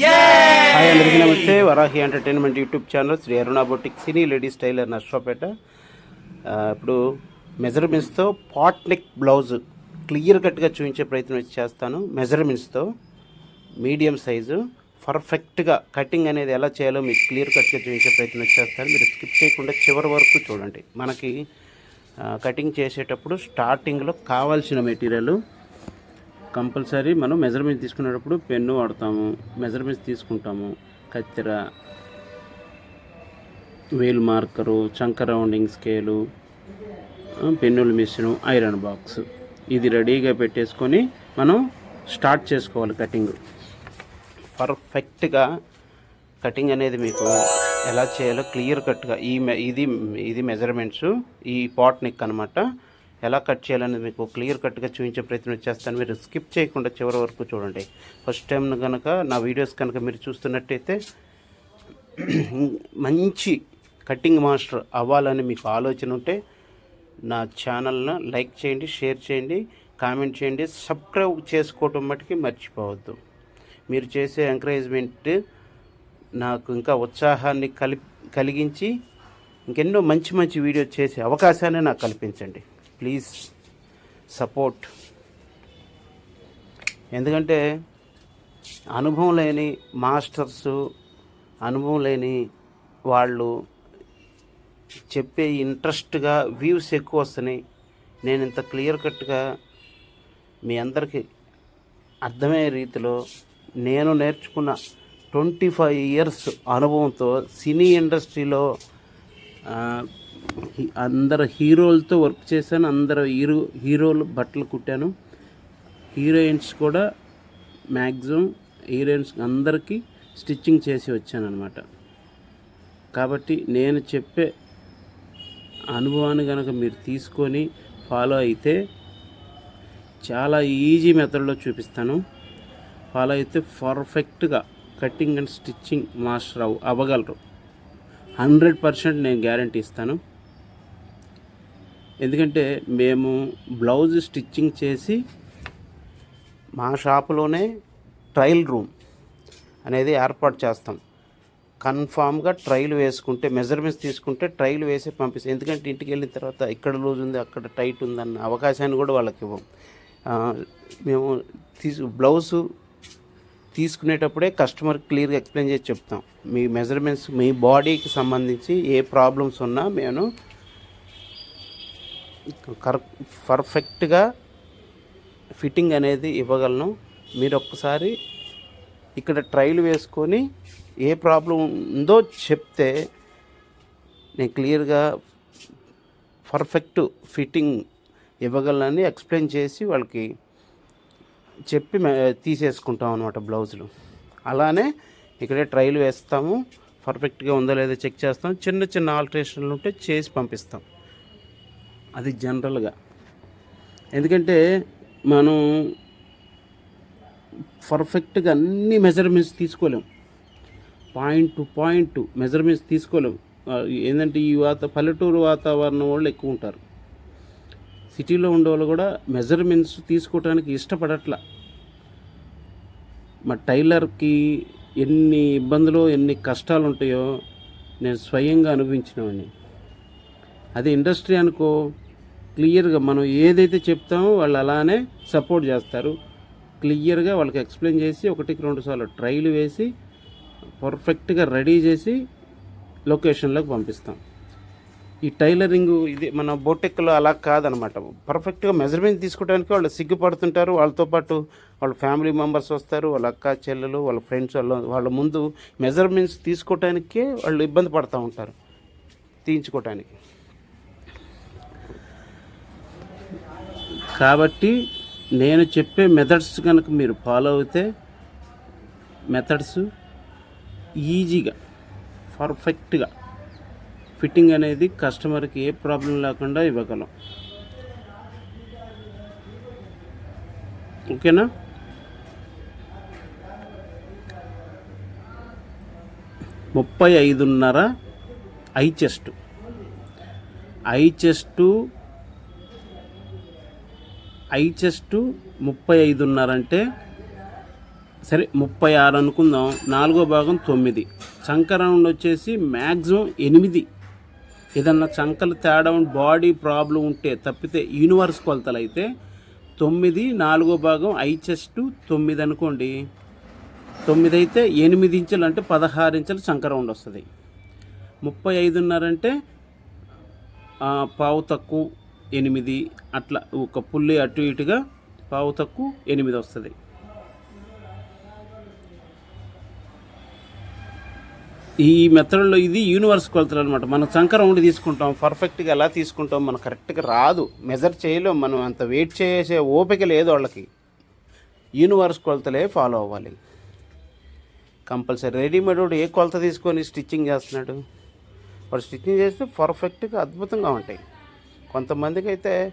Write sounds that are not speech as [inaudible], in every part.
Hi అందరికీ నమస్తే. Varahi entertainment YouTube channel Sri Aruna boutique cine ladies tailor Narasaraopet ఇప్పుడు మెజర్మెంట్స్తో పాట్ నెక్ బ్లౌజ్ క్లియర్ కట్గా చూపించే ప్రయత్నం చేస్తాను. మెజర్మెంట్స్తో మీడియం సైజు పర్ఫెక్ట్గా కటింగ్ అనేది ఎలా చేయాలో మీకు క్లియర్ కట్గా చూపించే ప్రయత్నం చేస్తాను. మీరు స్కిప్ చేయకుండా చివరి వరకు చూడండి. మనకి కటింగ్ చేసేటప్పుడు స్టార్టింగ్లో కావాల్సిన మెటీరియల్ కంపల్సరీ మనం మెజర్మెంట్ తీసుకునేటప్పుడు పెన్ను వాడతాము మెజర్మెంట్స్ తీసుకుంటాము. కత్తెర వేల్ మార్కరు చంక రౌండింగ్ స్కేలు పెన్నుల మిషన్ ఐరన్ బాక్స్. ఇది రెడీగా పెట్టేసుకొని మనం స్టార్ట్ చేసుకోవాలి కటింగ్. పర్ఫెక్ట్గా కటింగ్ అనేది మీకు ఎలా చేయాలో క్లియర్ కట్గా ఈ మె- ఇది ఇది మెజర్మెంట్స్ ఈ పాట్ నెక్ అనమాట ఎలా కట్ చేయాలనేది మీకు క్లియర్ కట్గా చూపించే ప్రయత్నం చేస్తాను. మీరు స్కిప్ చేయకుండా చివరి వరకు చూడండి. ఫస్ట్ టైం కనుక నా వీడియోస్ కనుక మీరు చూస్తున్నట్టయితే [clears throat] మంచి కటింగ్ మాస్టర్ అవ్వాలని మీకు ఆలోచన ఉంటే నా ఛానల్ను లైక్ చేయండి షేర్ చేయండి కామెంట్ చేయండి సబ్స్క్రైబ్ చేసుకోవటం మట్టుకి మర్చిపోవద్దు. మీరు చేసే ఎంకరేజ్మెంట్ నాకు ఇంకా ఉత్సాహాన్ని కలి కలిగించి ఇంకెన్నో మంచి మంచి వీడియో చేసే అవకాశాన్ని నాకు కల్పించండి. Please support. ఎందుకంటే అనుభవం లేని మాస్టర్స్ అనుభవం లేని వాళ్ళు చెప్పే ఇంట్రెస్ట్గా వ్యూస్ ఎక్కువ వస్తున్నాయి. నేను ఇంత క్లియర్ కట్గా మీ అందరికీ అర్థమయ్యే రీతిలో నేను నేర్చుకున్న ట్వంటీ ఫైవ్ ఇయర్స్ అనుభవంతో సినీ ఇండస్ట్రీలో అందరు హీరోలతో వర్క్ చేశాను అందరు హీరో హీరోలు బట్టలు కుట్టాను. హీరోయిన్స్ కూడా మ్యాక్సిమం హీరోయిన్స్ అందరికీ స్టిచ్చింగ్ చేసి వచ్చాను అనమాట కాబట్టి నేను చెప్పే అనుభవాన్ని కనుక మీరు తీసుకొని ఫాలో అయితే చాలా ఈజీ మెథడ్లో చూపిస్తాను. ఫాలో అయితే పర్ఫెక్ట్గా కటింగ్ అండ్ స్టిచ్చింగ్ మాస్టర్ అవ్ అవ్వగలరు. హండ్రెడ్ పర్సెంట్ నేను గ్యారంటీ ఇస్తాను. ఎందుకంటే మేము బ్లౌజ్ స్టిచ్చింగ్ చేసి మా షాపులోనే ట్రయల్ రూమ్ అనేది ఏర్పాటు చేస్తాం. కన్ఫామ్గా ట్రైల్ వేసుకుంటే మెజర్మెంట్స్ తీసుకుంటే ట్రైల్ వేసి పంపిస్తాం. ఎందుకంటే ఇంటికి వెళ్ళిన తర్వాత ఇక్కడ లూజ్ ఉంది అక్కడ టైట్ ఉందన్న అవకాశాన్ని కూడా వాళ్ళకి ఇవ్వం. మేము తీసు బ్లౌజ్ తీసుకునేటప్పుడే కస్టమర్ క్లియర్గా ఎక్స్ప్లెయిన్ చేసి చెప్తాం. మీ మెజర్మెంట్స్ మీ బాడీకి సంబంధించి ఏ ప్రాబ్లమ్స్ ఉన్నా మేము కర్ పర్ఫెక్ట్గా ఫిట్టింగ్ అనేది ఇవ్వగలను. మీరు ఒక్కసారి ఇక్కడ ట్రైల్ వేసుకొని ఏ ప్రాబ్లం ఉందో చెప్తే నేను క్లియర్గా పర్ఫెక్ట్ ఫిట్టింగ్ ఇవ్వగలనని ఎక్స్ప్లెయిన్ చేసి వాళ్ళకి చెప్పి మే- తీసేసుకుంటాం అనమాట బ్లౌజులు. అలానే ఇక్కడే ట్రైల్ వేస్తాము. పర్ఫెక్ట్గా ఉందో లేదో చెక్ చేస్తాం. చిన్న చిన్న ఆల్టరేషన్లు ఉంటే చేసి పంపిస్తాం. అది జనరల్గా. ఎందుకంటే మనం పర్ఫెక్ట్గా అన్ని మెజర్మెంట్స్ తీసుకోలేం. పాయింట్ టు పాయింట్ మెజర్మెంట్స్ తీసుకోలేం. ఏంటంటే ఈ వాత పల్లెటూరు వాతావరణం వాళ్ళు ఎక్కువ ఉంటారు. సిటీలో ఉండే వాళ్ళు కూడా మెజర్మెంట్స్ తీసుకోవడానికి ఇష్టపడట్లా. మా టైలర్కి ఎన్ని ఇబ్బందులు ఎన్ని కష్టాలు ఉంటాయో నేను స్వయంగా అనుభవించినవాడిని అది ఇండస్ట్రీ అనుకో క్లియర్గా మనం ఏదైతే చెప్తామో వాళ్ళు అలానే సపోర్ట్ చేస్తారు. క్లియర్గా వాళ్ళకి ఎక్స్ప్లెయిన్ చేసి ఒకటికి రెండు సార్లు ట్రైలు వేసి పర్ఫెక్ట్గా రెడీ చేసి లొకేషన్లోకి పంపిస్తాం. ఈ టైలరింగ్ ఇది మన బోటెక్లో అలా కాదనమాట. పర్ఫెక్ట్గా మెజర్మెంట్ తీసుకోవడానికి వాళ్ళు సిగ్గుపడుతుంటారు. వాళ్ళతో పాటు వాళ్ళ ఫ్యామిలీ మెంబర్స్ వస్తారు. వాళ్ళ అక్క చెల్లెలు వాళ్ళ ఫ్రెండ్స్ వాళ్ళ వాళ్ళ ముందు మెజర్మెంట్స్ తీసుకోవటానికే వాళ్ళు ఇబ్బంది పడుతూ ఉంటారు. తీయించుకోవటానికి. కాబట్టి నేను చెప్పే మెథడ్స్ కనుక మీరు ఫాలో అవుతే మెథడ్స్ ఈజీగా పర్ఫెక్ట్గా ఫిట్టింగ్ అనేది కస్టమర్కి ఏ ప్రాబ్లం లేకుండా ఇవ్వగలం. ఓకేనా? ముప్పై ఐదున్నర ఐ చెస్ట్. ఐ చెస్టు ఐ చెస్ట్ ముప్పై ఐదున్నర అంటే సరే ముప్పై ఆరు అనుకుందాం నాలుగో భాగం తొమ్మిది. చంక రౌండ్ వచ్చేసి మ్యాక్సిమం ఎనిమిది. ఏదన్నా చంకలు తేడా బాడీ ప్రాబ్లం ఉంటే తప్పితే యూనివర్స్ కొలతలు అయితే తొమ్మిది నాలుగో భాగం ఐ చెస్ట్ తొమ్మిది అనుకోండి తొమ్మిది అయితే ఎనిమిది ఇంచులు అంటే పదహారు ఇంచులు చంక రౌండ్ వస్తుంది ముప్పై ఐదున్నరంటే ఆ, పావు తక్కువ. ఎనిమిది అట్లా ఒక పుల్లి అటు ఇటుగా పావు తక్కువ ఎనిమిది వస్తుంది. ఈ మెథడ్లో ఇది యూనివర్స్ కొలతలు అనమాట మనం చంక రౌండ్ తీసుకుంటాం పర్ఫెక్ట్గా ఎలా తీసుకుంటాం మనం కరెక్ట్గా రాదు. మెజర్ చేయలేం మనం అంత వెయిట్ చేసే ఓపిక లేదు వాళ్ళకి. యూనివర్స్ కొలతలే ఫాలో అవ్వాలి. కంపల్సరీ రెడీమేడ్ వాడు ఏ కొలత తీసుకొని స్టిచ్చింగ్ చేస్తున్నాడు? వాడు స్టిచ్చింగ్ చేస్తే పర్ఫెక్ట్గా అద్భుతంగా ఉంటాయి. కొంతమందికి అయితే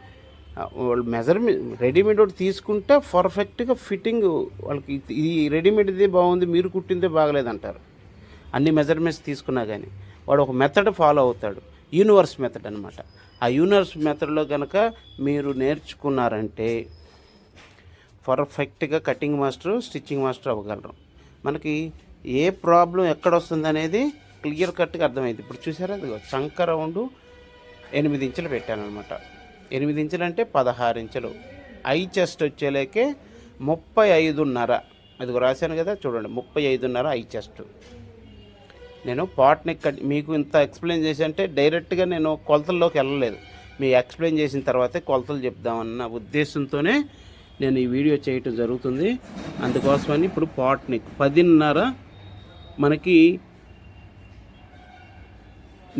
వాళ్ళు మెజర్మెంట్ రెడీమేడ్ ఒకటి తీసుకుంటే పర్ఫెక్ట్గా ఫిట్టింగ్ వాళ్ళకి ఇది- రెడీమేడ్ది బాగుంది మీరు కుట్టిందే బాగలేదంటారు. అన్ని మెజర్మెంట్స్ తీసుకున్నా కానీ వాడు ఒక మెథడ్ ఫాలో అవుతాడు. యూనివర్స్ మెథడ్ అనమాట ఆ యూనివర్స్ మెథడ్లో కనుక మీరు నేర్చుకున్నారంటే పర్ఫెక్ట్గా కటింగ్ మాస్టర్ స్టిచ్చింగ్ మాస్టర్ అవ్వగలరు. మనకి ఏ ప్రాబ్లం ఎక్కడ వస్తుంది అనేది క్లియర్ కట్గా అర్థమైంది. ఇప్పుడు చూసారా? అది చంక రౌండ్ ఎనిమిది ఇంచులు పెట్టాను అనమాట ఎనిమిది ఇంచులు అంటే పదహారు ఇంచులు. ఐ చెస్ట్ వచ్చేలేకే ముప్పై ఐదున్నర. అది రాశాను కదా చూడండి ముప్పై ఐదున్నర ఐ చెస్ట్. నేను పాట్ని మీకు ఇంత ఎక్స్ప్లెయిన్ చేసి అంటే డైరెక్ట్గా నేను కొలతల్లోకి వెళ్ళలేదు. మీ ఎక్స్ప్లెయిన్ చేసిన తర్వాతే కొలతలు చెప్దామన్న ఉద్దేశంతోనే నేను ఈ వీడియో చేయటం జరుగుతుంది. అందుకోసమని ఇప్పుడు పాట్ నెక్ పదిన్నర మనకి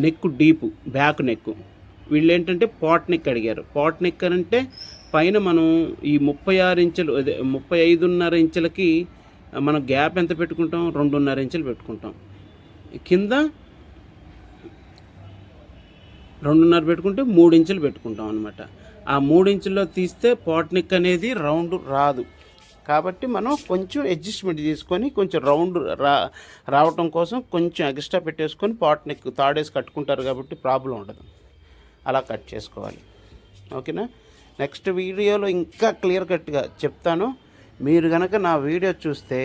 నెక్ డీపు బ్యాక్ నెక్. వీళ్ళు ఏంటంటే పాట్నిక్ అడిగారు. పాట్నిక్ అని అంటే పైన మనం ఈ ముప్పై ఆరు ఇంచులు అదే ముప్పై ఐదున్నర ఇంచులకి మనం గ్యాప్ ఎంత పెట్టుకుంటాం? రెండున్నర ఇంచులు పెట్టుకుంటాం. కింద రెండున్నర పెట్టుకుంటే మూడు ఇంచులు పెట్టుకుంటాం అనమాట ఆ మూడు ఇంచుల్లో తీస్తే పాట్నిక్ అనేది రౌండ్ రాదు. కాబట్టి మనం కొంచెం అడ్జస్ట్మెంట్ తీసుకొని కొంచెం రౌండ్ రా రావటం కోసం కొంచెం ఎక్స్ట్రా పెట్టేసుకొని పాట్నిక్ తాడేసి కట్టుకుంటారు కాబట్టి ప్రాబ్లం ఉండదు. అలా కట్ చేసుకోవాలి. ఓకేనా? నెక్స్ట్ వీడియోలో ఇంకా క్లియర్ కట్గా చెప్తాను. మీరు కనుక నా వీడియో చూస్తే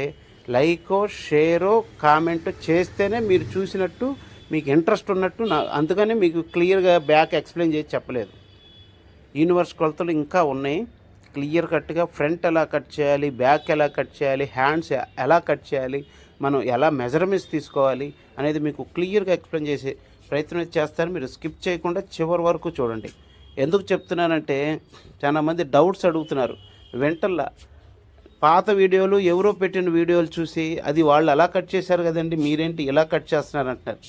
లైకో షేరో కామెంట్ చేస్తేనే మీరు చూసినట్టు మీకు ఇంట్రెస్ట్ ఉన్నట్టు నా అందుకనే మీకు క్లియర్గా బ్యాక్ ఎక్స్ప్లెయిన్ చేసి చెప్పలేదు. యూనివర్స్ కొలతలు ఇంకా ఉన్నాయి. క్లియర్ కట్గా ఫ్రంట్ ఎలా కట్ చేయాలి బ్యాక్ ఎలా కట్ చేయాలి హ్యాండ్స్ ఎలా కట్ చేయాలి మనం ఎలా మెజర్మెంట్స్ తీసుకోవాలి అనేది మీకు క్లియర్గా ఎక్స్ప్లెయిన్ చేసే ప్రయత్నం చేస్తాను మీరు స్కిప్ చేయకుండా చివరి వరకు చూడండి. ఎందుకు చెప్తున్నానంటే చాలామంది డౌట్స్ అడుగుతున్నారు. వెంటల్లా పాత వీడియోలు ఎవరో పెట్టిన వీడియోలు చూసి అది వాళ్ళు అలా కట్ చేశారు కదండి మీరేంటి ఇలా కట్ చేస్తున్నారు అంటారు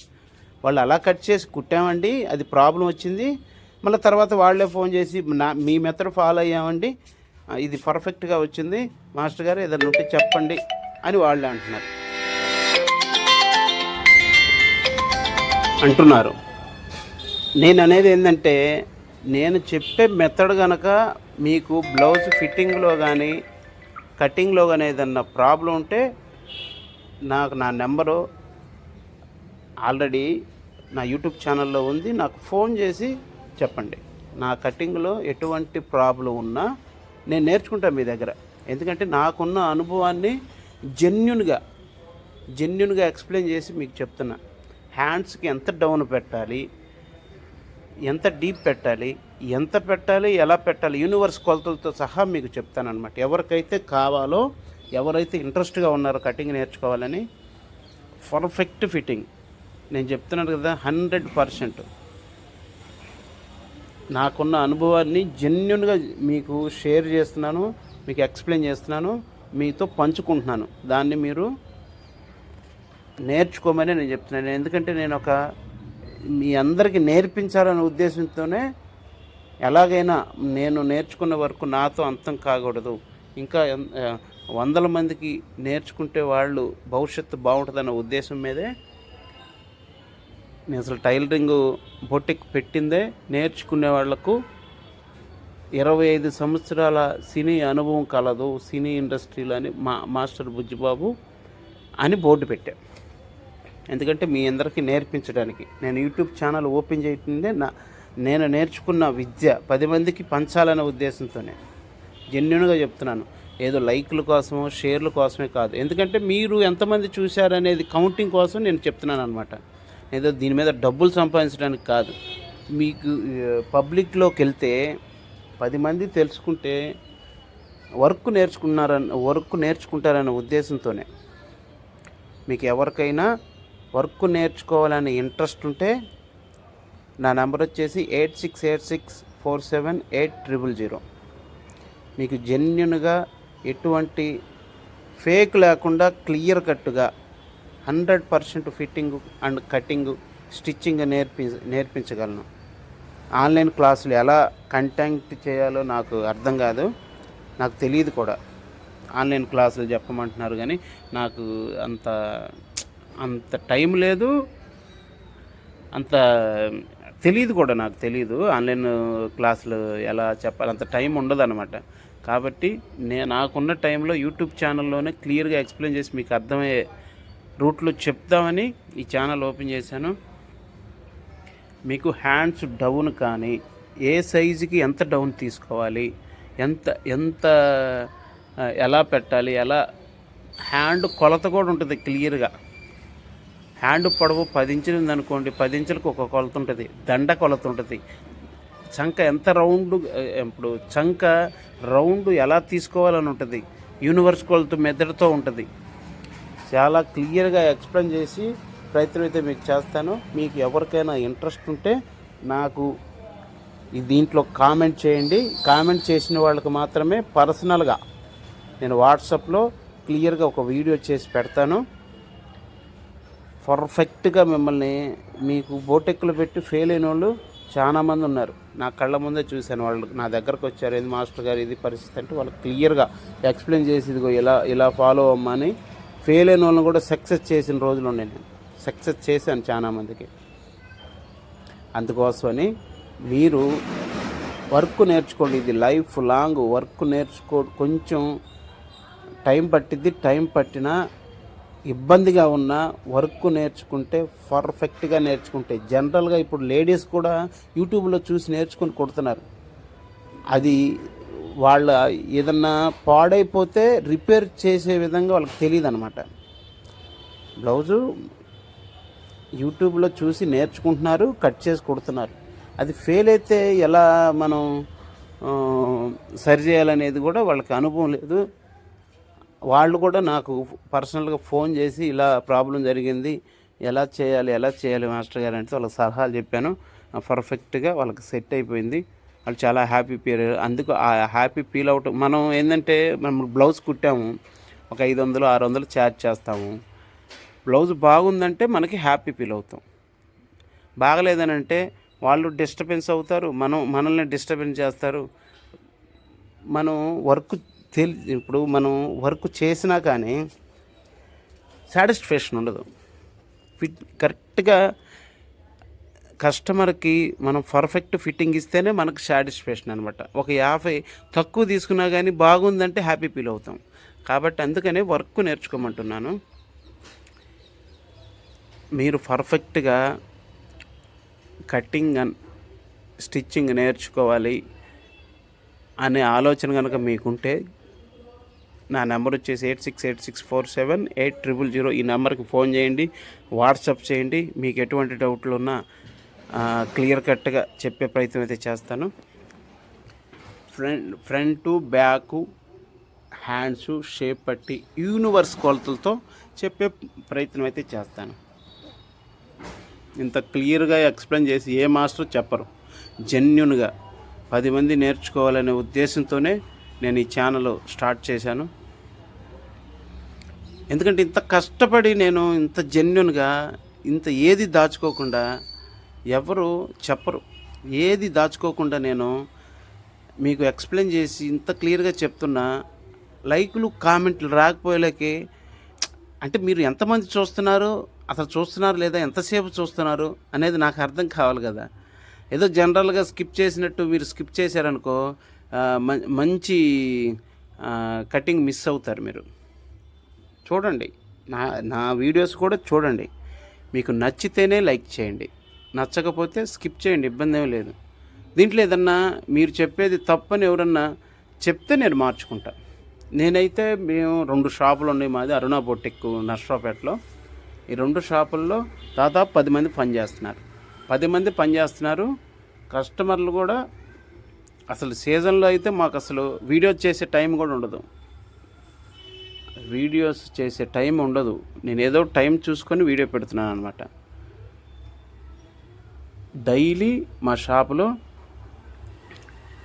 వాళ్ళు అలా కట్ చేసి కుట్టామండి అది ప్రాబ్లం వచ్చింది. మళ్ళీ తర్వాత వాళ్ళే ఫోన్ చేసి నా మీ మెథడ్ ఫాలో అయ్యామండి ఇది పర్ఫెక్ట్గా వచ్చింది మాస్టర్ గారు ఏదైనా ఉంటే చెప్పండి అని వాళ్ళే అంటున్నారు. అంటున్నారు. నేను అనేది ఏంటంటే నేను చెప్పే మెథడ్ కనుక మీకు బ్లౌజ్ ఫిట్టింగ్లో కానీ కటింగ్లో కానీ ఏదన్నా ప్రాబ్లం ఉంటే నాకు నా నెంబరు ఆల్రెడీ నా యూట్యూబ్ ఛానల్లో ఉంది. నాకు ఫోన్ చేసి చెప్పండి. నా కటింగ్లో ఎటువంటి ప్రాబ్లం ఉన్నా నేను నేర్చుకుంటాను మీ దగ్గర. ఎందుకంటే నాకున్న అనుభవాన్ని జెన్యున్గా జెన్యున్గా ఎక్స్ప్లెయిన్ చేసి మీకు చెప్తున్నా. హ్యాండ్స్కి ఎంత డౌన్ పెట్టాలి ఎంత డీప్ పెట్టాలి ఎంత పెట్టాలి ఎలా పెట్టాలి యూనివర్స్ కొలతలతో సహా మీకు చెప్తానమాట ఎవరికైతే కావాలో ఎవరైతే ఇంట్రెస్ట్గా ఉన్నారో కటింగ్ నేర్చుకోవాలని పర్ఫెక్ట్ ఫిట్టింగ్ నేను చెప్తున్నాను కదా హండ్రెడ్ పర్సెంట్ నాకున్న అనుభవాన్ని జెన్యున్గా మీకు షేర్ చేస్తున్నాను మీకు ఎక్స్ప్లెయిన్ చేస్తున్నాను మీతో పంచుకుంటున్నాను. దాన్ని మీరు నేర్చుకోమని నేను చెప్తున్నాను. ఎందుకంటే నేను ఒక మీ అందరికీ నేర్పించాలనే ఉద్దేశంతోనే ఎలాగైనా నేను నేర్చుకున్న వరకు నాతో అంతం కాకూడదు. ఇంకా వందల మందికి నేర్చుకుంటే వాళ్ళు భవిష్యత్తు బాగుంటుందన్న ఉద్దేశం మీదే నేను అసలు టైలరింగ్ బొటిక్ పెట్టిందే. నేర్చుకునే వాళ్ళకు ఇరవై ఐదు సంవత్సరాల సినీ అనుభవం కలదు. సినీ ఇండస్ట్రీలో అని మా మాస్టర్ బుజ్జిబాబు అని బోర్డు పెట్టాం. ఎందుకంటే మీ అందరికీ నేర్పించడానికి. నేను యూట్యూబ్ ఛానల్ ఓపెన్ చేయటందే నా నేను నేర్చుకున్న విద్య పది మందికి పంచాలనే ఉద్దేశంతోనే. జెన్యున్గా చెప్తున్నాను. ఏదో లైక్ల కోసమో షేర్ల కోసమే కాదు. ఎందుకంటే మీరు ఎంతమంది చూశారనేది కౌంటింగ్ కోసం నేను చెప్తున్నాను అనమాట ఏదో దీని మీద డబ్బులు సంపాదించడానికి కాదు. మీకు పబ్లిక్లోకి వెళ్తే పది మంది తెలుసుకుంటే వర్క్ నేర్చుకున్నారని వర్క్ నేర్చుకుంటారనే ఉద్దేశంతోనే. మీకు ఎవరికైనా వర్క్ నేర్చుకోవాలనే ఇంట్రెస్ట్ ఉంటే నా నెంబర్ వచ్చేసి eight six eight six four seven eight triple zero. మీకు జెన్యున్గా ఎటువంటి ఫేక్ లేకుండా క్లియర్ కట్గా hundred percent fitting and cutting stitching నేర్పి నేర్పించగలను. ఆన్లైన్ క్లాసులు ఎలా కంటాక్ట్ చేయాలో నాకు అర్థం కాదు. నాకు తెలియదు కూడా. ఆన్లైన్ క్లాసులు చెప్పమంటున్నారు కానీ నాకు అంత అంత టైం లేదు. అంత తెలియదు కూడా నాకు తెలియదు ఆన్లైన్ క్లాసులు ఎలా చెప్పాలి? అంత టైం ఉండదు అనమాట కాబట్టి నేను నాకున్న టైంలో యూట్యూబ్ ఛానల్లోనే క్లియర్గా ఎక్స్ప్లెయిన్ చేసి మీకు అర్థమయ్యే రూట్లో చెప్తామని ఈ ఛానల్ ఓపెన్ చేశాను. మీకు హ్యాండ్స్ డౌన్ కానీ ఏ సైజుకి ఎంత డౌన్ తీసుకోవాలి ఎంత ఎంత ఎలా పెట్టాలి ఎలా హ్యాండ్ కొలత కూడా ఉంటుంది క్లియర్గా. హ్యాండ్ పొడవు పది ఇంచులు ఉందనుకోండి పది ఇంచులకు ఒక కొలత ఉంటుంది దండ కొలత ఉంటుంది. చంక ఎంత రౌండ్ ఇప్పుడు చంక రౌండ్ ఎలా తీసుకోవాలని ఉంటుంది యూనివర్స్ కొలత మెదడుతో ఉంటుంది. చాలా క్లియర్గా ఎక్స్ప్లెయిన్ చేసి ప్రయత్నం అయితే మీకు చేస్తాను. మీకు ఎవరికైనా ఇంట్రెస్ట్ ఉంటే నాకు దీంట్లో కామెంట్ చేయండి. కామెంట్ చేసిన వాళ్ళకి మాత్రమే పర్సనల్గా నేను వాట్సాప్లో క్లియర్గా ఒక వీడియో చేసి పెడతాను. పర్ఫెక్ట్గా మిమ్మల్ని మీకు బోటెక్కులు పెట్టి ఫెయిల్ అయిన వాళ్ళు చాలామంది ఉన్నారు. నా కళ్ళ ముందే చూశాను. వాళ్ళు నా దగ్గరకు వచ్చారు. ఏది మాస్టర్ గారు ఇది పరిస్థితి అంటే వాళ్ళు క్లియర్గా ఎక్స్ప్లెయిన్ చేసి ఇదిగో ఇలా ఇలా ఫాలో అమ్మని ఫెయిల్ అయిన వాళ్ళని కూడా సక్సెస్ చేసిన రోజులు ఉన్నాయి నేను సక్సెస్ చేశాను చాలామందికి అందుకోసమని మీరు వర్క్ నేర్చుకోండి. ఇది లైఫ్ లాంగ్ వర్క్ నేర్చుకో కొంచెం టైం పట్టిద్ది. టైం పట్టినా ఇబ్బందిగా ఉన్న వర్క్ నేర్చుకుంటే పర్ఫెక్ట్గా నేర్చుకుంటే జనరల్గా ఇప్పుడు లేడీస్ కూడా యూట్యూబ్లో చూసి నేర్చుకుని కొడుతున్నారు. అది వాళ్ళ ఏదన్నా పాడైపోతే రిపేర్ చేసే విధంగా వాళ్ళకి తెలియదు అనమాట బ్లౌజు యూట్యూబ్లో చూసి నేర్చుకుంటున్నారు కట్ చేసి కొడుతున్నారు. అది ఫెయిల్ అయితే ఎలా మనం సరి చేయాలనేది కూడా వాళ్ళకి అనుభవం లేదు. వాళ్ళు కూడా నాకు పర్సనల్గా ఫోన్ చేసి ఇలా ప్రాబ్లం జరిగింది ఎలా చేయాలి ఎలా చేయాలి మాస్టర్ గారు అంటే వాళ్ళకి సలహాలు చెప్పాను. పర్ఫెక్ట్గా వాళ్ళకి సెట్ అయిపోయింది. వాళ్ళు చాలా హ్యాపీ ఫీల్ అందుకు ఆ హ్యాపీ ఫీల్ అవుట్ మనం ఏంటంటే మనం బ్లౌజ్ కుట్టాము. ఒక ఐదు వందలు ఆరు వందలు ఛార్జ్ చేస్తాము. బ్లౌజ్ బాగుందంటే మనకి హ్యాపీ ఫీల్ అవుతాం. బాగలేదని అంటే వాళ్ళు డిస్టర్బెన్స్ అవుతారు. మనం మనల్ని డిస్టర్బెన్స్ చేస్తారు. మనం వర్క్ తెలి ఇప్పుడు మనం వర్క్ చేసినా కానీ సాటిస్ఫాక్షన్ ఉండదు. ఫిట్ కరెక్ట్గా కస్టమర్కి మనం పర్ఫెక్ట్ ఫిట్టింగ్ ఇస్తేనే మనకు సాటిస్ఫాక్షన్ అనమాట ఒక యాభై తక్కువ తీసుకున్నా కానీ బాగుందంటే హ్యాపీ ఫీల్ అవుతాం. కాబట్టి అందుకనే వర్క్ నేర్చుకోమంటున్నాను. మీరు పర్ఫెక్ట్గా కటింగ్ అండ్ స్టిచ్చింగ్ నేర్చుకోవాలి అనే ఆలోచన కనుక మీకుంటే నా నెంబర్ వచ్చేసి eight six eight six four seven eight triple zero ఈ నెంబర్కి ఫోన్ చేయండి వాట్సాప్ చేయండి. మీకు ఎటువంటి డౌట్లు ఉన్నా క్లియర్ కట్గా చెప్పే ప్రయత్నం అయితే చేస్తాను. Front front back hands shape పట్టి యూనివర్స్ కొలతలతో చెప్పే ప్రయత్నం అయితే చేస్తాను. ఇంత క్లియర్గా ఎక్స్ప్లెయిన్ చేసి ఏ మాస్టర్ చెప్పరు. జెన్యున్గా పది మంది నేర్చుకోవాలనే ఉద్దేశంతోనే నేను ఈ ఛానల్ స్టార్ట్ చేశాను. ఎందుకంటే ఇంత కష్టపడి నేను ఇంత జెన్యున్గా ఇంత ఏది దాచుకోకుండా ఎవరు చెప్పరు. ఏది దాచుకోకుండా నేను మీకు ఎక్స్ప్లెయిన్ చేసి ఇంత క్లియర్గా చెప్తున్నా లైకులు కామెంట్లు రాకపోయేలకి అంటే మీరు ఎంతమంది చూస్తున్నారు అసలు చూస్తున్నారు లేదా ఎంతసేపు చూస్తున్నారు అనేది నాకు అర్థం కావాలి కదా. ఏదో జనరల్గా స్కిప్ చేసినట్టు మీరు స్కిప్ చేశారనుకో మంచి కటింగ్ మిస్ అవుతారు మీరు. చూడండి. నా నా వీడియోస్ కూడా చూడండి. మీకు నచ్చితేనే లైక్ చేయండి. నచ్చకపోతే స్కిప్ చేయండి ఇబ్బంది ఏమీ లేదు. దీంట్లో ఏదన్నా మీరు చెప్పేది తప్పని ఎవరన్నా చెప్తే నేను మార్చుకుంటా. నేనైతే మేము రెండు షాపులు ఉన్నాయి మాది అరుణా బొట్టెక్ నర్సరావుపేటలో ఈ రెండు షాపుల్లో దాదాపు పది మంది పని చేస్తున్నారు. పది మంది పని చేస్తున్నారు. కస్టమర్లు కూడా అసలు సీజన్లో అయితే మాకు అసలు వీడియో చేసే టైం కూడా ఉండదు. వీడియోస్ చేసే టైం ఉండదు. నేను ఏదో టైం చూసుకొని వీడియో పెడుతున్నాను అనమాట డైలీ మా షాపులో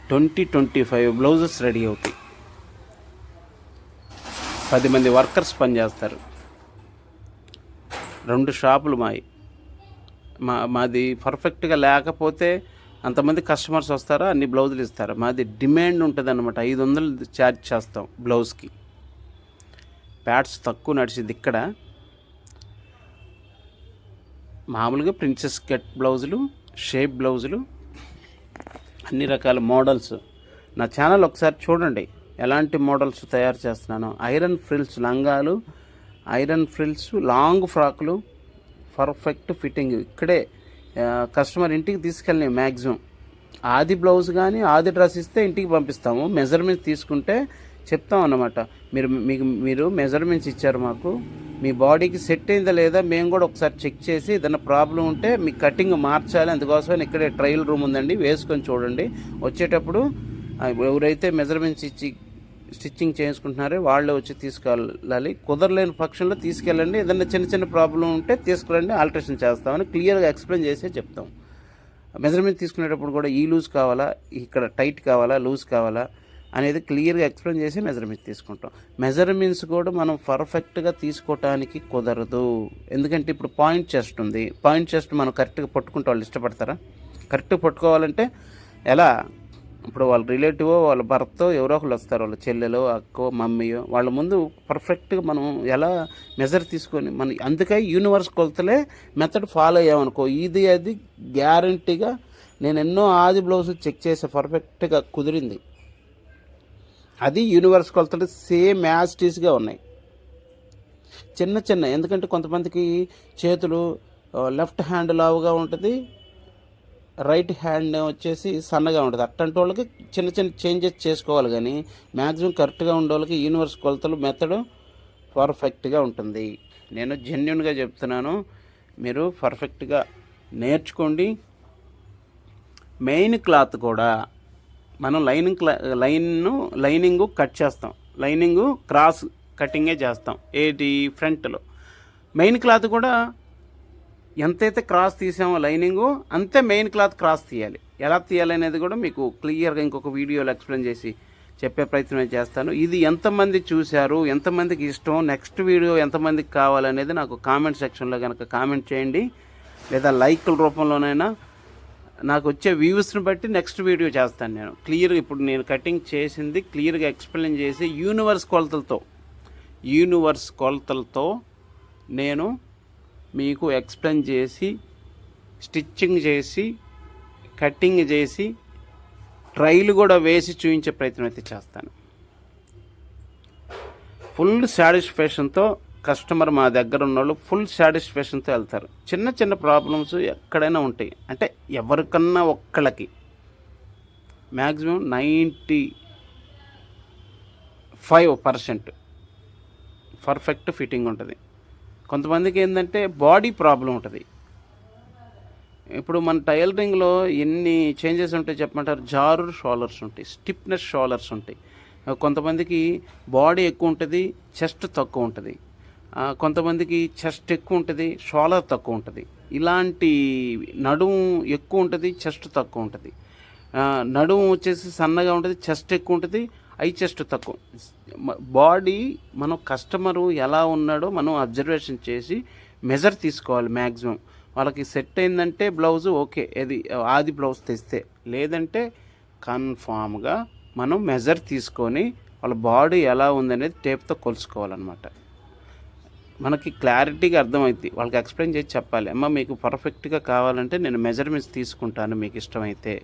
twenty twenty five blouses ready అవుతాయి. పది మంది వర్కర్స్ పనిచేస్తారు. రెండు షాపులు మావి మా మాది పర్ఫెక్ట్గా లేకపోతే అంతమంది కస్టమర్స్ వస్తారా? అన్ని బ్లౌజులు ఇస్తారు? మాది డిమాండ్ ఉంటుంది అనమాట ఐదు వందలు ఛార్జ్ చేస్తాం బ్లౌజ్కి. ప్యాడ్స్ తక్కువ నడిచింది ఇక్కడ. మామూలుగా ప్రిన్సెస్ కట్ బ్లౌజులు షేప్ బ్లౌజులు అన్ని రకాల మోడల్స్. నా ఛానల్ ఒకసారి చూడండి ఎలాంటి మోడల్స్ తయారు చేస్తున్నాను. ఐరన్ ఫ్రిల్స్ లంగాలు ఐరన్ ఫ్రిల్స్ లాంగ్ ఫ్రాక్లు పర్ఫెక్ట్ ఫిట్టింగ్. ఇక్కడే కస్టమర్ ఇంటికి తీసుకెళ్ళి మ్యాక్సిమం ఆది బ్లౌజ్ కానీ ఆది డ్రెస్ ఇస్తే ఇంటికి పంపిస్తాము. మెజర్మెంట్ తీసుకుంటే చెప్తాం అన్నమాట. మీరు మీకు మీరు మెజర్మెంట్స్ ఇచ్చారు మాకు. మీ బాడీకి సెట్ అయిందా లేదా మేము కూడా ఒకసారి చెక్ చేసి ఏదైనా ప్రాబ్లం ఉంటే మీ కటింగ్ మార్చాలి. అందుకోసం ఇక్కడే ట్రయల్ రూమ్ ఉందండి. వేసుకొని చూడండి. వచ్చేటప్పుడు ఎవరైతే మెజర్మెంట్స్ ఇచ్చి స్టిచ్చింగ్ చేయించుకుంటున్నారో వాళ్ళే వచ్చి తీసుకెళ్ళాలి. కుదరలేని పక్షంలో తీసుకెళ్ళండి. ఏదైనా చిన్న చిన్న ప్రాబ్లం ఉంటే తీసుకురండి. ఆల్ట్రేషన్ చేస్తామని క్లియర్గా ఎక్స్ప్లెయిన్ చేసే చెప్తాం. మెజర్మెంట్ తీసుకునేటప్పుడు కూడా ఈ లూజ్ కావాలా? ఇక్కడ టైట్ కావాలా? లూజ్ కావాలా? అనేది క్లియర్గా ఎక్స్ప్లెయిన్ చేసి మెజర్మెంట్ తీసుకుంటాం. మెజర్మెంట్స్ కూడా మనం పర్ఫెక్ట్గా తీసుకోవటానికి కుదరదు. ఎందుకంటే ఇప్పుడు పాయింట్ చెస్ట్ ఉంది. పాయింట్ చెస్ట్ మనం కరెక్ట్గా పట్టుకుంటే వాళ్ళు ఇష్టపడతారా? కరెక్ట్గా పట్టుకోవాలంటే ఎలా? ఇప్పుడు వాళ్ళ రిలేటివ్ వాళ్ళ భర్త ఎవరో ఒకళ్ళు వస్తారు. వాళ్ళ చెల్లెలో అక్కో మమ్మీయో. వాళ్ళ ముందు పర్ఫెక్ట్గా మనం ఎలా మెజర్ తీసుకొని మన అందుకే యూనివర్స్ కొలతలే మెథడ్ ఫాలో అయ్యామనుకో ఇది అది గ్యారంటీగా నేను ఎన్నో ఆది బ్లౌజులు చెక్ చేసే పర్ఫెక్ట్గా కుదిరింది. అది యూనివర్స్ కొలతలు సేమ్ యాస్టీస్గా ఉన్నాయి. చిన్న చిన్న ఎందుకంటే కొంతమందికి చేతులు లెఫ్ట్ హ్యాండ్ లావుగా ఉంటుంది రైట్ హ్యాండ్ వచ్చేసి సన్నగా ఉంటుంది. అట్టంటి వాళ్ళకి చిన్న చిన్న చేంజెస్ చేసుకోవాలి కానీ మ్యాక్సిమం కరెక్ట్గా ఉండే వాళ్ళకి యూనివర్స్ కొలతలు మెథడ్ పర్ఫెక్ట్గా ఉంటుంది. నేను జెన్యున్గా చెప్తున్నాను మీరు పర్ఫెక్ట్గా నేర్చుకోండి. మెయిన్ క్లాత్ కూడా మనం లైనింగ్ క్లా లైనింగ్ కట్ చేస్తాం. లైనింగ్ క్రాస్ కటింగే చేస్తాం. ఏది? ఫ్రంట్లో. మెయిన్ క్లాత్ కూడా ఎంతైతే క్రాస్ తీసామో లైనింగు అంతే మెయిన్ క్లాత్ క్రాస్ తీయాలి. ఎలా తీయాలి అనేది కూడా మీకు క్లియర్గా ఇంకొక వీడియోలో ఎక్స్ప్లెయిన్ చేసి చెప్పే ప్రయత్నం చేస్తాను. ఇది ఎంతమంది చూశారు? ఎంతమందికి ఇష్టం? నెక్స్ట్ వీడియో ఎంతమందికి కావాలనేది నాకు కామెంట్ సెక్షన్లో కనుక కామెంట్ చేయండి. లేదా లైక్ల రూపంలోనైనా నాకు వచ్చే వ్యూస్ని బట్టి నెక్స్ట్ వీడియో చేస్తాను నేను. క్లియర్గా ఇప్పుడు నేను కటింగ్ చేసింది క్లియర్గా ఎక్స్ప్లెయిన్ చేసి యూనివర్స్ కొలతలతో యూనివర్స్ కొలతలతో నేను మీకు ఎక్స్ప్లెయిన్ చేసి స్టిచ్చింగ్ చేసి కటింగ్ చేసి ట్రైల్ కూడా వేసి చూపించే ప్రయత్నం అయితే చేస్తాను. ఫుల్ సాటిస్ఫాక్షన్తో కస్టమర్ మా దగ్గర ఉన్న వాళ్ళు ఫుల్ సాటిస్ఫాక్షన్తో వెళ్తారు. చిన్న చిన్న ప్రాబ్లమ్స్ ఎక్కడైనా ఉంటాయి. అంటే ఎవరికన్నా ఒక్కళ్ళకి. Maximum ninety five percent perfect fitting ఉంటుంది. కొంతమందికి ఏంటంటే బాడీ ప్రాబ్లం ఉంటుంది. ఇప్పుడు మన టైలరింగ్లో ఎన్ని చేంజెస్ ఉంటాయి చెప్పమంటారు? జారు షోలర్స్ ఉంటాయి స్టిఫ్నెస్ షోలర్స్ ఉంటాయి. కొంతమందికి బాడీ ఎక్కువ ఉంటుంది చెస్ట్ తక్కువ ఉంటుంది. కొంతమందికి చెస్ట్ ఎక్కువ ఉంటుంది షోలర్ తక్కువ ఉంటుంది. ఇలాంటి నడుము ఎక్కువ ఉంటుంది చెస్ట్ తక్కువ ఉంటుంది. నడుము వచ్చేసి సన్నగా ఉంటుంది చెస్ట్ ఎక్కువ ఉంటుంది ఐ చెస్ట్ తక్కువ. బాడీ మనం కస్టమరు ఎలా ఉన్నాడో మనం అబ్జర్వేషన్ చేసి మెజర్ తీసుకోవాలి మ్యాక్సిమం వాళ్ళకి సెట్ అయిందంటే బ్లౌజ్ ఓకే అది ఆది బ్లౌజ్ తెస్తే. లేదంటే కన్ఫామ్గా మనం మెజర్ తీసుకొని వాళ్ళ బాడీ ఎలా ఉందనేది టేప్తో కొలుసుకోవాలన్నమాట మనకి క్లారిటీగా అర్థమవుతుంది వాళ్ళకి ఎక్స్ప్లెయిన్ చేసి చెప్పాలి. అమ్మ మీకు పర్ఫెక్ట్గా కావాలంటే నేను మెజర్మెంట్స్ తీసుకుంటాను మీకు ఇష్టమైతే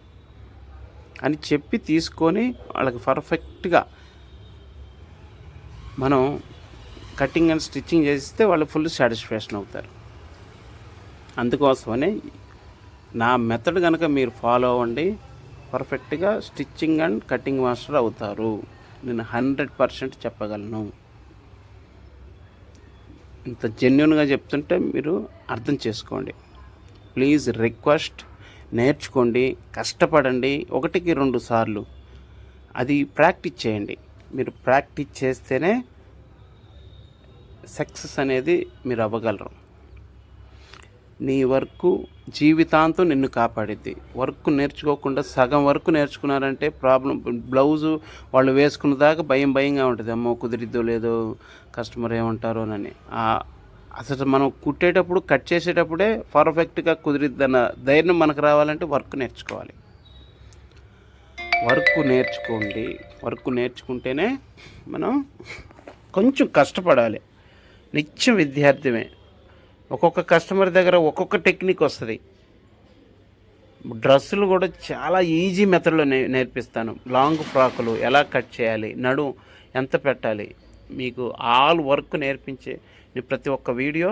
అని చెప్పి తీసుకొని వాళ్ళకి పర్ఫెక్ట్గా మనం కటింగ్ అండ్ స్టిచ్చింగ్ చేస్తే వాళ్ళు ఫుల్ సాటిస్ఫాక్షన్ అవుతారు. అందుకోసమనే నా మెథడ్ కనుక మీరు ఫాలో అవ్వండి. పర్ఫెక్ట్గా స్టిచ్చింగ్ అండ్ కటింగ్ మాస్టర్ అవుతారు. నేను హండ్రెడ్ పర్సెంట్ చెప్పగలను. ఇంత జెన్యున్గా చెప్తుంటే మీరు అర్థం చేసుకోండి. ప్లీజ్ రిక్వెస్ట్ నేర్చుకోండి కష్టపడండి ఒకటికి రెండు సార్లు. అది ప్రాక్టీస్ చేయండి. మీరు ప్రాక్టీస్ చేస్తేనే సక్సెస్ అనేది మీరు అవ్వగలరు. నీ వర్క్ జీవితాంతం నిన్ను కాపాడిద్ది. వర్క్ నేర్చుకోకుండా సగం వర్క్ నేర్చుకున్నారంటే ప్రాబ్లం బ్లౌజు వాళ్ళు వేసుకున్న దాకా భయం భయంగా ఉంటుంది. అమ్మో కుదిరిద్దో లేదో కస్టమర్ ఏమంటారో అని. అసలు మనం కుట్టేటప్పుడు కట్ చేసేటప్పుడే పర్ఫెక్ట్గా కుదిరిద్దన్న ధైర్యం మనకు రావాలంటే వర్క్ నేర్చుకోవాలి. వర్క్ నేర్చుకోండి. వర్క్ నేర్చుకుంటేనే మనం కొంచెం కష్టపడాలి. నిత్యం విద్యార్థిమే ఒక్కొక్క కస్టమర్ దగ్గర ఒక్కొక్క టెక్నిక్ వస్తుంది. డ్రెస్సులు కూడా చాలా ఈజీ మెథడ్లో నే నేర్పిస్తాను. లాంగ్ ఫ్రాకులు ఎలా కట్ చేయాలి నడు ఎంత పెట్టాలి మీకు ఆల్ వర్క్ నేర్పించే నేను ప్రతి ఒక్క వీడియో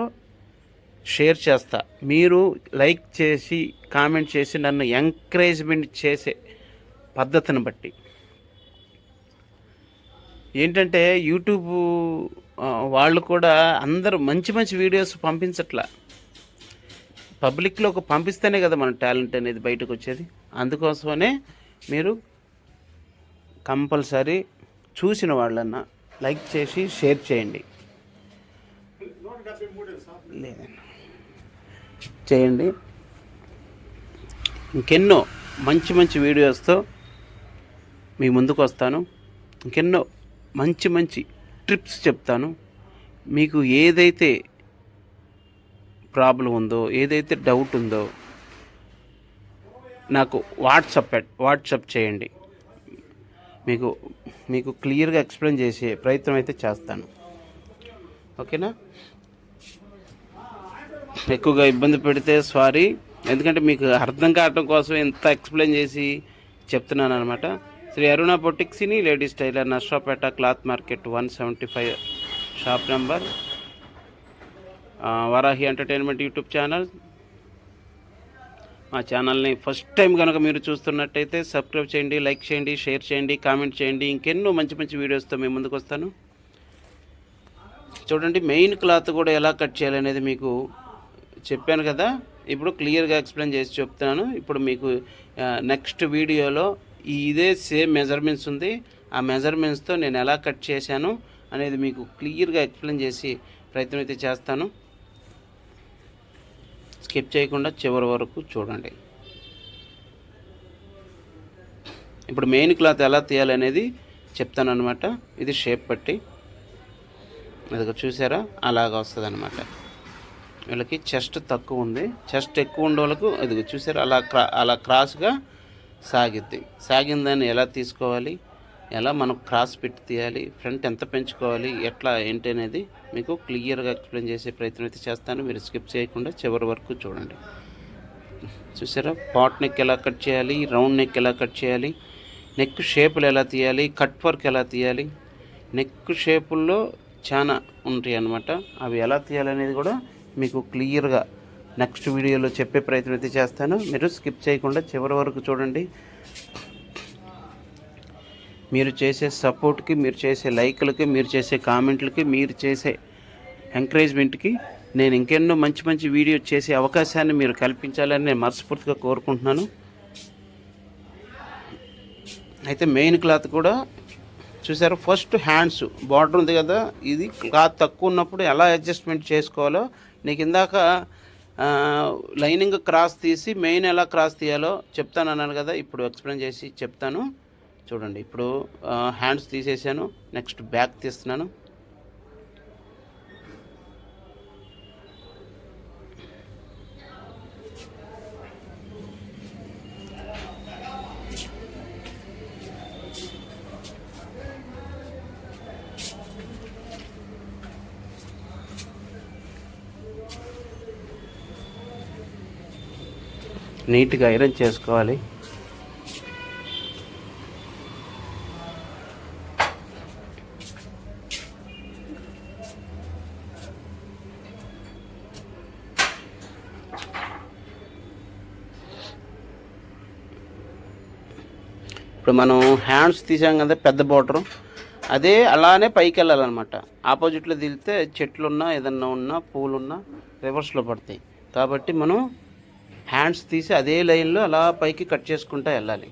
షేర్ చేస్తా. మీరు లైక్ చేసి కామెంట్ చేసి నన్ను ఎంకరేజ్మెంట్ చేసే పద్ధతిని బట్టి. ఏంటంటే యూట్యూబ్ వాళ్ళు కూడా అందరూ మంచి మంచి వీడియోస్ పంపించట్లా. పబ్లిక్లోకి పంపిస్తేనే కదా మన టాలెంట్ అనేది బయటకు వచ్చేది. అందుకోసమనే మీరు కంపల్సరీ చూసిన వాళ్ళన్నా లైక్ చేసి షేర్ చేయండి. లేదండి చేయండి. ఇంకెన్నో మంచి మంచి వీడియోస్తో మీ ముందుకు వస్తాను. ఇంకెన్నో మంచి మంచి ట్రిప్స్ చెప్తాను. మీకు ఏదైతే ప్రాబ్లం ఉందో ఏదైతే డౌట్ ఉందో నాకు వాట్సప్ వాట్సప్ చేయండి. మీకు మీకు క్లియర్గా ఎక్స్ప్లెయిన్ చేసే ప్రయత్నం అయితే చేస్తాను. ఓకేనా? ఎక్కువగా ఇబ్బంది పెడితే సారీ. ఎందుకంటే మీకు అర్థం కావటం కోసం ఇంత ఎక్స్ప్లెయిన్ చేసి చెప్తున్నాను అనమాట Shri Aruna బొటిక్సిని ladies tailor Narsapeta cloth market one seventy five shop number. Varahi entertainment YouTube channel. మా ఛానల్ని ఫస్ట్ టైం కనుక మీరు చూస్తున్నట్టయితే సబ్స్క్రైబ్ చేయండి లైక్ చేయండి షేర్ చేయండి కామెంట్ చేయండి. ఇంకెన్నో మంచి మంచి వీడియోస్తో మేము ముందుకు వస్తాను. చూడండి మెయిన్ క్లాత్ కూడా ఎలా కట్ చేయాలనేది మీకు చెప్పాను కదా. ఇప్పుడు క్లియర్గా ఎక్స్ప్లెయిన్ చేసి చెప్తున్నాను. ఇప్పుడు మీకు నెక్స్ట్ వీడియోలో ఇదే సేమ్ మెజర్మెంట్స్ ఉంది. ఆ మెజర్మెంట్స్తో నేను ఎలా కట్ చేశాను అనేది మీకు క్లియర్గా ఎక్స్ప్లెయిన్ చేసి ప్రయత్నం అయితే చేస్తాను. స్కిప్ చేయకుండా చివరి వరకు చూడండి. ఇప్పుడు మెయిన్ క్లాత్ ఎలా తీయాలనేది చెప్తాను అనమాట ఇది షేప్ పట్టి అది చూసారా? అలాగ వస్తుంది అనమాట వీళ్ళకి చెస్ట్ తక్కువ ఉంది. చెస్ట్ ఎక్కువ ఉండే వాళ్ళకు అది చూసారా? అలా క్రా అలా క్రాస్గా సాగిద్ది సాగిందని ఎలా తీసుకోవాలి? ఎలా మనం క్రాస్ పెట్టి తీయాలి? ఫ్రంట్ ఎంత పెంచుకోవాలి? ఎట్లా ఏంటి అనేది మీకు క్లియర్గా ఎక్స్ప్లెయిన్ చేసే ప్రయత్నం అయితే చేస్తాను. మీరు స్కిప్ చేయకుండా చివరి వరకు చూడండి. చూసారా? పాట్ నెక్ ఎలా కట్ చేయాలి? రౌండ్ నెక్ ఎలా కట్ చేయాలి? నెక్ షేపులు ఎలా తీయాలి? కట్ వర్క్ ఎలా తీయాలి? నెక్ షేపుల్లో చాలా ఉంటాయి అన్నమాట అవి ఎలా తీయాలనేది కూడా మీకు క్లియర్గా నెక్స్ట్ వీడియోలో చెప్పే ప్రయత్నం అయితే చేస్తాను. మీరు స్కిప్ చేయకుండా చివరి వరకు చూడండి. మీరు చేసే సపోర్ట్కి మీరు చేసే లైక్లకి మీరు చేసే కామెంట్లకి మీరు చేసే ఎంకరేజ్మెంట్కి నేను ఇంకెన్నో మంచి మంచి వీడియో చేసే అవకాశాన్ని మీరు కల్పించాలని నేను మనస్ఫూర్తిగా కోరుకుంటున్నాను. అయితే మెయిన్ క్లాత్ కూడా చూసారు? First hands. బార్డర్ ఉంది కదా? ఇది క్లాత్ తక్కువ ఉన్నప్పుడు ఎలా అడ్జస్ట్మెంట్ చేసుకోవాలో? నీకు ఇందాక లైనింగ్ క్రాస్ తీసి మెయిన్ ఎలా క్రాస్ తీయాలో చెప్తాను అన్నాను కదా ఇప్పుడు ఎక్స్ప్లెయిన్ చేసి చెప్తాను. చూడండి ఇప్పుడు హ్యాండ్స్ తీసేసాను నెక్స్ట్ బ్యాక్ తీస్తున్నాను. నీట్గా ఐరన్ చేసుకోవాలి. ఇప్పుడు మనం హ్యాండ్స్ తీసాం కదా పెద్ద బోర్డర్. అదే అలానే పైకి వెళ్ళాలన్నమాట ఆపోజిట్లో దిగితే చెట్లున్నా ఏదన్నా ఉన్నా పూలున్నా రివర్స్లో పడతాయి. కాబట్టి మనం హ్యాండ్స్ తీసి అదే లైన్లో అలా పైకి కట్ చేసుకుంటూ వెళ్ళాలి.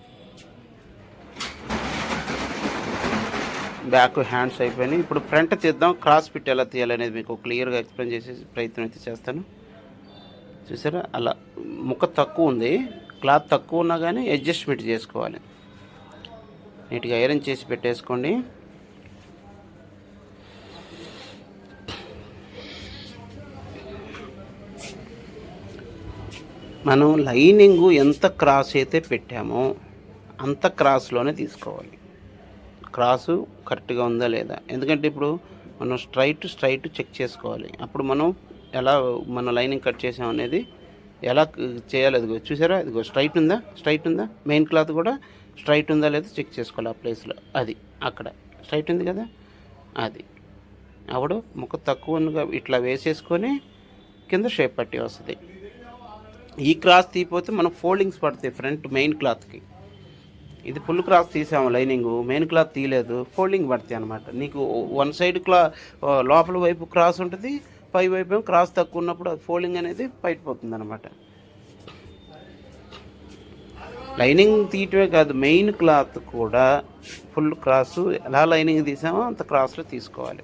బ్యాక్ హ్యాండ్స్ అయిపోయినాయి. ఇప్పుడు ఫ్రంట్ తీద్దాం. క్రాస్ ఫిట్ ఎలా తీయాలనేది మీకు క్లియర్గా ఎక్స్ప్లెయిన్ చేసే ప్రయత్నం అయితే చేస్తాను. చూసారా? అలా ముక్క తక్కువ ఉంది. క్లాత్ తక్కువ ఉన్నా కానీ అడ్జస్ట్మెంట్ చేసుకోవాలి. నీట్గా ఐరన్ చేసి పెట్టేసుకోండి. మనం లైనింగ్ ఎంత క్రాస్ అయితే పెట్టామో అంత క్రాస్లోనే తీసుకోవాలి. క్రాసు కరెక్ట్గా ఉందా లేదా? ఎందుకంటే ఇప్పుడు మనం స్ట్రైట్ స్ట్రైట్ చెక్ చేసుకోవాలి. అప్పుడు మనం ఎలా మన లైనింగ్ కట్ చేసాం అనేది ఎలా చేయాలి అదిగో చూసారా? ఇదిగో స్ట్రైట్ ఉందా? స్ట్రైట్ ఉందా? మెయిన్ క్లాత్ కూడా స్ట్రైట్ ఉందా లేదా చెక్ చేసుకోవాలి ఆ ప్లేస్లో. అది అక్కడ. స్ట్రైట్ ఉంది కదా? అది. అప్పుడు ముక్క తక్కువగా ఇట్లా వేసేసుకొని కింద షేప్ పట్టి వస్తుంది. ఈ క్రాస్ తీయపోతే మనం ఫోల్డింగ్స్ పడతాయి ఫ్రంట్ మెయిన్ క్లాత్కి. ఇది ఫుల్ క్రాస్ తీసాము లైనింగ్. మెయిన్ క్లాత్ తీయలేదు ఫోల్డింగ్ పడతాయి అనమాట నీకు వన్ సైడ్ క్లా లోపల వైపు క్రాస్ ఉంటుంది పై వైపు క్రాస్ తక్కువ ఉన్నప్పుడు ఫోల్డింగ్ అనేది బయటపోతుంది అనమాట లైనింగ్ తీయటమే కాదు మెయిన్ క్లాత్ కూడా ఫుల్ క్రాస్. ఎలా లైనింగ్ తీసామో అంత క్రాస్లో తీసుకోవాలి.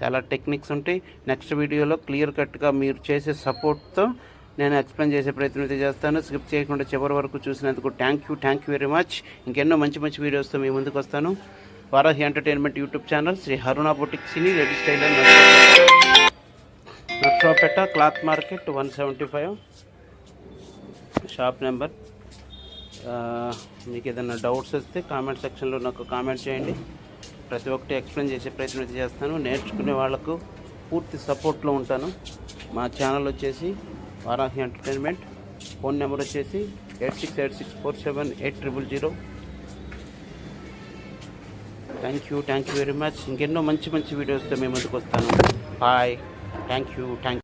చాలా టెక్నిక్స్ ఉంటాయి. నెక్స్ట్ వీడియోలో క్లియర్ కట్గా మీరు చేసే సపోర్ట్తో నేను ఎక్స్ప్లెయిన్ చేసే ప్రయత్నం అయితే చేస్తాను. స్కిప్ చేయకుండా చివరి వరకు చూసినందుకు thank you thank you very much ఇంకెన్నో మంచి మంచి వీడియోస్తో మీ ముందుకు వస్తాను. Varahi entertainment YouTube channel Sri Aruna boutique సినీ ready style నట్రాపేట cloth market one seventy five shop number మీకు ఏదైనా డౌట్స్ వస్తే కామెంట్ సెక్షన్లో నాకు కామెంట్ చేయండి. ప్రతి ఒక్కటి ఎక్స్ప్లెయిన్ చేసే ప్రయత్నం అయితే చేస్తాను. నేర్చుకునే వాళ్ళకు పూర్తి సపోర్ట్లో ఉంటాను. మా ఛానల్ వచ్చేసి వారాహి ఎంటర్టైన్మెంట్. ఫోన్ నెంబర్ వచ్చేసి eight six eight six four seven eight triple zero. Thank you thank you very much ఇంకెన్నో మంచి మంచి వీడియోస్తో మేము ముందుకు వస్తాను. Bye thank you thank